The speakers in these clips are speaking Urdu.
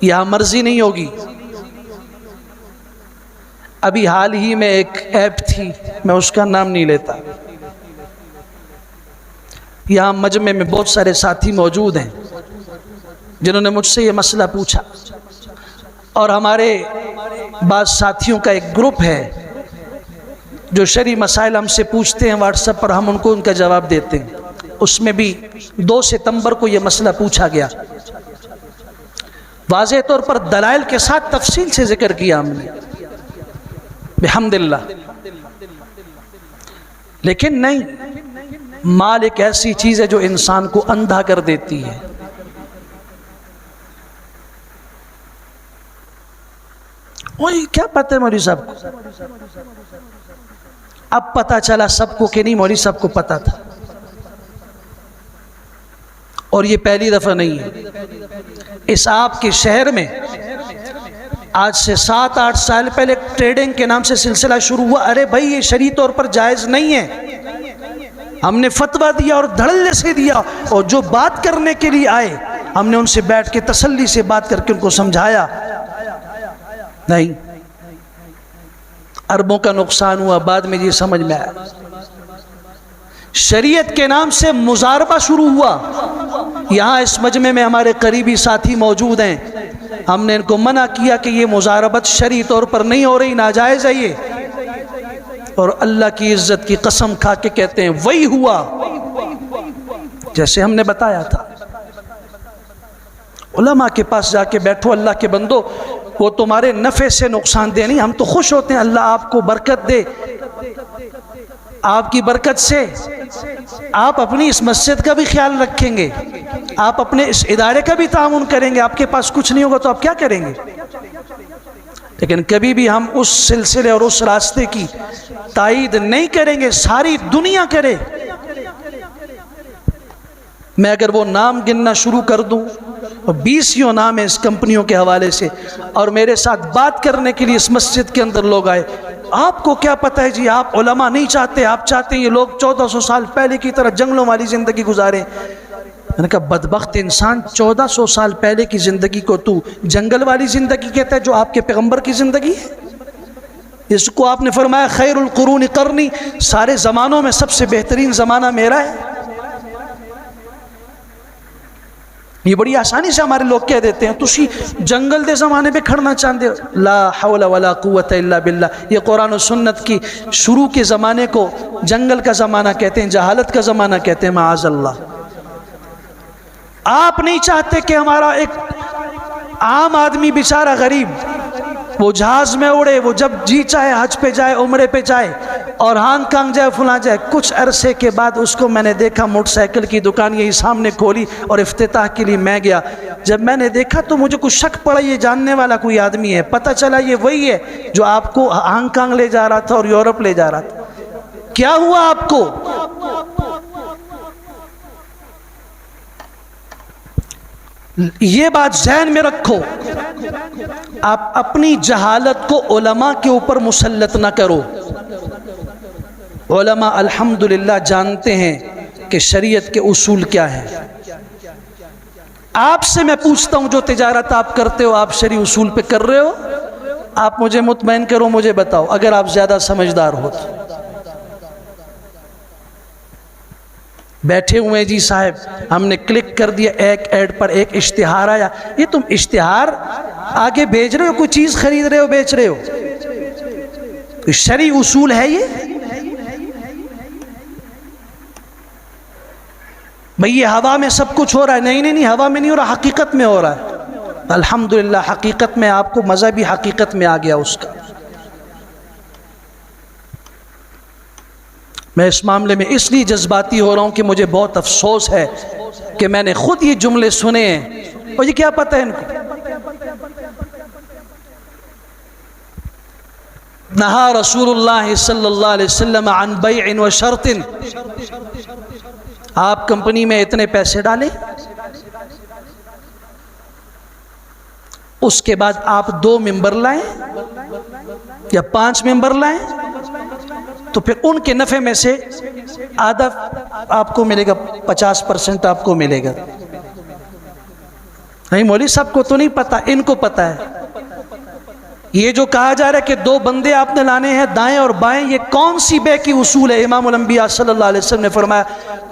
یہاں مرضی نہیں ہوگی۔ ابھی حال ہی میں ایک ایپ تھی، میں اس کا نام نہیں لیتا۔ یہاں مجمع میں بہت سارے ساتھی موجود ہیں، جنہوں نے مجھ سے یہ مسئلہ پوچھا۔ اور ہمارے بعض ساتھیوں کا ایک گروپ ہے، جو شرعی مسائل ہم سے پوچھتے ہیں واٹس ایپ پر، ہم ان کو ان کا جواب دیتے ہیں۔ اس میں بھی دو ستمبر کو یہ مسئلہ پوچھا گیا۔ واضح طور پر دلائل کے ساتھ تفصیل سے ذکر کیا ہم نے۔ بحمد اللہ لیکن نہیں مال ایک ایسی چیز ہے جو انسان کو اندھا کر دیتی ہے۔ وہی کیا پتہ ہے مولوی صاحب؟ کو اب پتہ چلا سب کو کہ نہیں، مولوی صاحب کو پتہ تھا۔ اور یہ پہلی دفعہ نہیں ہے۔ اس آپ کے شہر میں آج سے سات آٹھ سال پہلے ٹریڈنگ کے نام سے سلسلہ شروع ہوا۔ ارے بھائی، یہ شریع طور پر جائز نہیں ہے۔ ہم نے فتویٰ دیا اور دھڑلے سے دیا اور جو بات کرنے کے لیے آئے، ہم نے ان سے بیٹھ کے تسلی سے بات کر کے ان کو سمجھایا۔ نہیں اربوں کا نقصان ہوا، بعد میں یہ سمجھ میں آیا۔ شریعت کے نام سے مزاربہ شروع ہوا۔ یہاں اس مجمع میں ہمارے قریبی ساتھی موجود ہیں۔ ہم نے ان کو منع کیا کہ یہ مزاربت شرعی طور پر نہیں ہو رہی، ناجائز ہے یہ۔ اور اللہ کی عزت کی قسم کھا کے کہتے ہیں، وہی ہوا۔ جیسے ہم نے بتایا تھا۔ علماء کے پاس جا کے بیٹھو، اللہ کے بندو، وہ تمہارے نفع سے نقصان دے نہیں، ہم تو خوش ہوتے ہیں، اللہ آپ کو برکت دے۔ آپ کی برکت سے آپ اپنی اس مسجد کا بھی خیال رکھیں گے۔ آپ اپنے اس ادارے کا بھی تعاون کریں گے، آپ کے پاس کچھ نہیں ہوگا تو آپ کیا کریں گے؟ لیکن کبھی بھی ہم اس سلسلے اور اس راستے کی تائید نہیں کریں گے، ساری دنیا کرے۔ میں اگر وہ نام گننا شروع کر دوں بیسیوں نام ہے اس کمپنیوں کے حوالے سے، اور میرے ساتھ بات کرنے کے لیے اس مسجد کے اندر لوگ آئے، آپ کو کیا پتہ ہے جی آپ علماء نہیں چاہتے، آپ چاہتے ہیں یہ لوگ چودہ سو سال پہلے کی طرح جنگلوں والی زندگی گزاریں۔ میں نے کہا، بدبخت انسان چودہ سو سال پہلے کی زندگی کو تو جنگل والی زندگی کہتا ہے جو آپ کے پیغمبر کی زندگی ہے۔ اس کو آپ نے فرمایا، خیر القرون کرنی سارے زمانوں میں سب سے بہترین زمانہ میرا ہے۔ یہ بڑی آسانی سے ہمارے لوگ کہہ دیتے ہیں، تسی جنگل دے زمانے پہ کھڑنا چاہتے ہو۔ لا حول ولا قوت الا باللہ۔ یہ قرآن و سنت کی شروع کے زمانے کو جنگل کا زمانہ کہتے ہیں، جہالت کا زمانہ کہتے ہیں، معاذ اللہ۔ آپ نہیں چاہتے کہ ہمارا ایک عام آدمی بیچارہ غریب وہ جہاز میں اڑے، وہ جب جی چاہے، حج پہ جائے، عمرے پہ جائے اور ہانگ کانگ جائے، فلاں جائے، کچھ عرصے کے بعد اس کو میں نے دیکھا موٹر سائیکل کی دکان یہی سامنے کھولی اور افتتاح کے لیے میں گیا۔ جب میں نے دیکھا تو مجھے کچھ شک پڑا، یہ جاننے والا کوئی آدمی ہے۔ پتہ چلا یہ وہی ہے جو آپ کو ہانگ کانگ لے جا رہا تھا اور یورپ لے جا رہا تھا۔ کیا ہوا آپ کو؟ یہ بات ذہن میں رکھو، آپ اپنی جہالت کو علماء کے اوپر مسلط نہ کرو۔ علماء الحمدللہ جانتے ہیں کہ شریعت کے اصول کیا ہیں۔ آپ سے میں پوچھتا ہوں، جو تجارت آپ کرتے ہو، آپ شریع اصول پہ کر رہے ہو؟ آپ مجھے مطمئن کرو، مجھے بتاؤ، اگر آپ زیادہ سمجھدار ہو تو۔ بیٹھے ہوئے جی صاحب، ہم نے کلک کر دیا، ایک ایڈ پر ایک اشتہار آیا۔ یہ تم اشتہار آگے بیچ رہے ہو، کوئی چیز خرید رہے ہو، بیچ رہے ہو؟ کوئی شرعی اصول ہے یہ؟ بھئی یہ ہوا میں سب کچھ ہو رہا ہے۔ نہیں نہیں نہیں، ہوا میں نہیں ہو رہا، حقیقت میں ہو رہا ہے۔ الحمدللہ، حقیقت میں آپ کو مزہ بھی حقیقت میں آ گیا اس کا۔ میں اس معاملے میں اس لیے جذباتی ہو رہا ہوں کہ مجھے بہت افسوس ہے کہ میں نے خود یہ جملے سنے ہیں۔ اور یہ کیا پتہ ہے ان کو؟ نہا رسول اللہ صلی اللہ علیہ وسلم عن بیع و شرط۔ آپ کمپنی میں اتنے پیسے ڈالیں۔ اس کے بعد آپ دو ممبر لائیں یا پانچ ممبر لائیں۔ تو پھر ان کے نفع میں سے آدھا آپ کو ملے گا، پچاس پرسنٹ آپ کو ملے گا۔ نہیں، مولوی سب کو تو نہیں پتا، ان کو پتا ہے۔ یہ جو کہا جا رہا ہے کہ دو بندے آپ نے لانے ہیں دائیں اور بائیں، یہ کون سی بے کی اصول ہے؟ امام الانبیاء صلی اللہ علیہ وسلم نے فرمایا،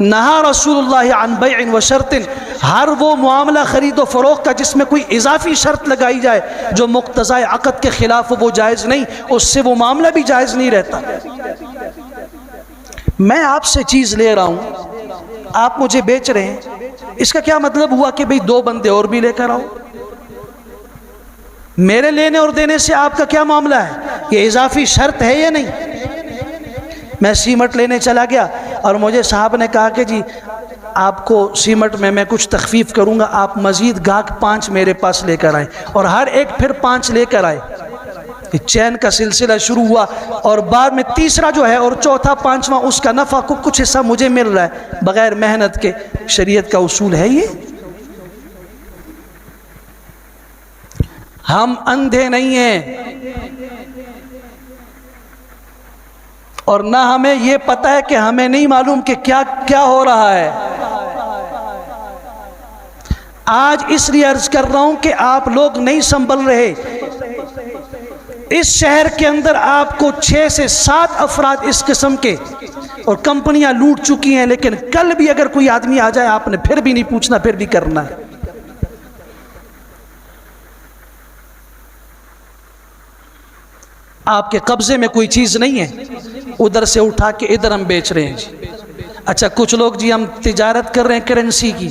نہا رسول اللہ عن بیع و شرط، ہر وہ معاملہ خرید و فروخت کا جس میں کوئی اضافی شرط لگائی جائے جو مقتضى عقد کے خلاف وہ جائز نہیں، اس سے وہ معاملہ بھی جائز نہیں رہتا۔ میں آپ سے چیز لے رہا ہوں، آپ مجھے بیچ رہے ہیں۔ اس کا کیا مطلب ہوا کہ بھئی دو بندے اور بھی لے کر آؤ؟ میرے لینے اور دینے سے آپ کا کیا معاملہ ہے؟ یہ اضافی شرط ہے یا نہیں؟ میں سیمٹ لینے چلا گیا اور مجھے صاحب نے کہا کہ جی آپ کو سیمٹ میں میں کچھ تخفیف کروں گا، آپ مزید گاہک پانچ میرے پاس لے کر آئیں اور ہر ایک پھر پانچ لے کر آئے چین کا سلسلہ شروع ہوا اور بعد میں تیسرا جو ہے اور چوتھا، پانچواں، اس کا نفع کو کچھ حصہ مجھے مل رہا ہے بغیر محنت کے، شریعت کا اصول ہے یہ؟ ہم اندھے نہیں ہیں۔ اور نہ ہمیں یہ پتا ہے کہ ہمیں نہیں معلوم کہ کیا کیا ہو رہا ہے۔ آج اس لیے عرض کر رہا ہوں کہ آپ لوگ نہیں سنبھل رہے۔ اس شہر کے اندر آپ کو چھ سے سات افراد اس قسم کے اور کمپنیاں لوٹ چکی ہیں، لیکن کل بھی اگر کوئی آدمی آ جائے، آپ نے پھر بھی نہیں پوچھنا، پھر بھی کرنا ہے۔ آپ کے قبضے میں کوئی چیز نہیں ہے۔ ادھر سے اٹھا کے ادھر ہم بیچ رہے ہیں جی۔ اچھا کچھ لوگ جی ہم تجارت کر رہے ہیں کرنسی کی۔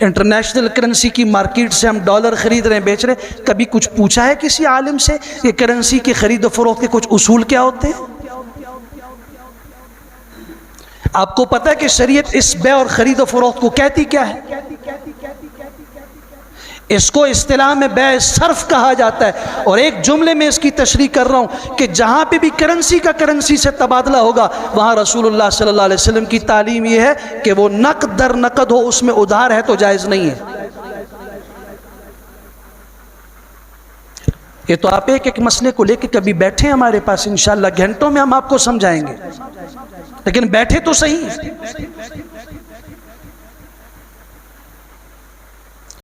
انٹرنیشنل کرنسی کی مارکیٹ سے ہم ڈالر خرید رہے ہیں، بیچ رہے ہیں۔ کبھی کچھ پوچھا ہے کسی عالم سے کہ کرنسی کی خرید و فروخت کے کچھ اصول کیا ہوتے ہیں؟ آپ کو پتہ ہے کہ شریعت اس بے اور خرید و فروخت کو کہتی کیا ہے؟ اس کو اصطلاح میں بے صرف کہا جاتا ہے اور ایک جملے میں اس کی تشریح کر رہا ہوں کہ جہاں پہ بھی کرنسی کا کرنسی سے تبادلہ ہوگا، وہاں رسول اللہ صلی اللہ علیہ وسلم کی تعلیم یہ ہے کہ وہ نقد در نقد ہو، اس میں ادھار ہے تو جائز نہیں ہے۔ یہ تو آپ ایک ایک مسئلے کو لے کے کبھی بیٹھے ہمارے پاس، انشاءاللہ گھنٹوں میں ہم آپ کو سمجھائیں گے۔ لیکن بیٹھے تو صحیح